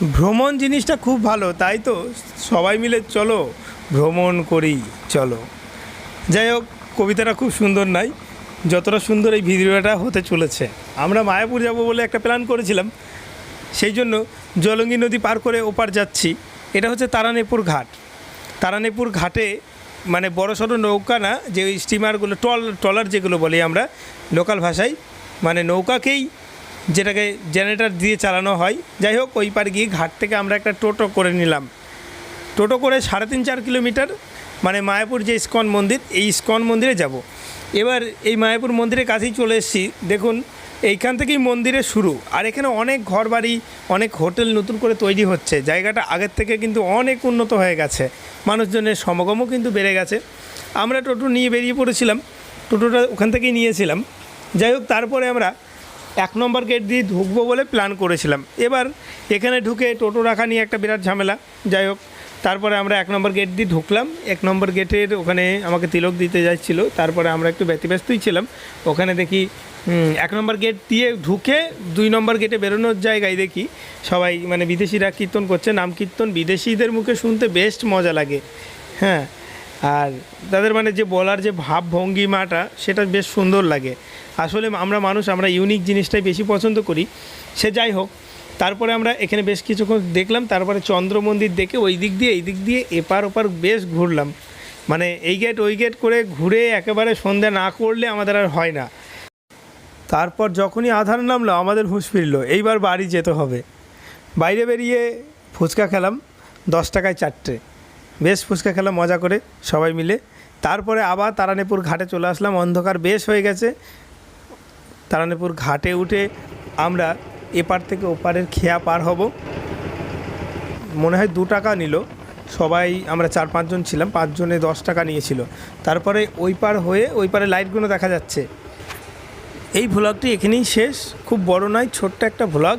ভ্রমণ জিনিসটা খুব ভালো, তাই তো? সবাই মিলে চলো, ভ্রমণ করি, চলো। যাই হোক, কবিতাটা খুব সুন্দর নাই, যতটা সুন্দর এই ভিডিওটা হতে চলেছে। আমরা মায়াপুর যাব বলে একটা প্ল্যান করেছিলাম, সেই জন্য জলঙ্গি নদী পার করে ওপার যাচ্ছি। এটা হচ্ছে তারানেপুর ঘাট। তারানেপুর ঘাটে মানে বড় সড়ো নৌকা না, যে স্টিমারগুলো টল ট্রলার যেগুলো বলি আমরা লোকাল ভাষায় মানে নৌকাকেই যেটাকে জেনারেটর দিয়ে চালানো হয়। যাই হোক, ওই পার গিয়ে ঘাট থেকে আমরা একটা টোটো করে নিলাম। টোটো করে সাড়ে তিন চার কিলোমিটার মানে মায়াপুর যে ইস্কন মন্দির, এই ইস্কন মন্দিরে যাব। এবার এই মায়াপুর মন্দিরের কাছেই চলে এসেছি। দেখুন, এইখান থেকেই মন্দিরের শুরু। আর এখানে অনেক ঘরবাড়ি, অনেক হোটেল নতুন করে তৈরি হচ্ছে। জায়গাটা আগের থেকে কিন্তু অনেক উন্নত হয়ে গেছে। মানুষজনের সমাগমও কিন্তু বেড়ে গেছে। আমরা টোটো নিয়ে বেরিয়ে পড়েছিলাম। টোটোটা ওখান থেকেই নিয়েছিলাম। যাই হোক, তারপরে আমরা এক নম্বর গেট দিয়ে ঢুকবো বলে প্ল্যান করেছিলাম। এবার এখানে ঢুকে টোটো রাখা নিয়ে একটা বিরাট ঝামেলা। যাই হোক, তারপরে আমরা এক নম্বর গেট দিয়ে ঢুকলাম। এক নম্বর গেটের ওখানে আমাকে তিলক দিতে যাচ্ছিল। তারপরে আমরা একটু ব্যতিব্যস্তই ছিলাম। ওখানে দেখি এক নম্বর গেট দিয়ে ঢুকে দুই নম্বর গেটে বেরোনোর জায়গায় দেখি সবাই মানে বিদেশিরা কীর্তন করছে। নাম কীর্তন বিদেশিদের মুখে শুনতে বেস্ট মজা লাগে। হ্যাঁ আর তাদের মানে যে বলার যে ভাব ভঙ্গিমাটা, সেটা বেশ সুন্দর লাগে। আসলে আমরা মানুষ, আমরা ইউনিক জিনিসটাই বেশি পছন্দ করি। সে যাই হোক, তারপরে আমরা এখানে বেশ কিছুক্ষণ দেখলাম, তারপরে চন্দ্র মন্দির দেখে ওই দিক দিয়ে, এই দিক দিয়ে এপার ওপার বেশ ঘুরলাম। মানে এই গেট ওই গেট করে ঘুরে একেবারে সন্ধ্যা না করলে আমাদের আর হয় না। তারপর যখনই আধার নামলো, আমাদের হুঁশ ফিরলো, এইবার বাড়ি যেতে হবে। বাইরে বেরিয়ে ফুচকা খেলাম, দশ টাকায় চারটে। বেশ ফুচকা খেলাম, মজা করে সবাই মিলে। তারপরে আবার তারানেপুর ঘাটে চলে আসলাম, অন্ধকার বেশ হয়ে গেছে। তারানেপুর ঘাটে উঠে আমরা এপার থেকে ওপারের খেয়া পার হব। মনে হয় দু টাকা নিল। সবাই, আমরা চার পাঁচজন ছিলাম, পাঁচজনে দশ টাকা নিয়েছিল। তারপরে ওই পার হয়ে, ওই পারে লাইটগুলো দেখা যাচ্ছে। এই ভ্লগটি এখানেই শেষ। খুব বড় নয়, ছোট্ট একটা ভ্লগ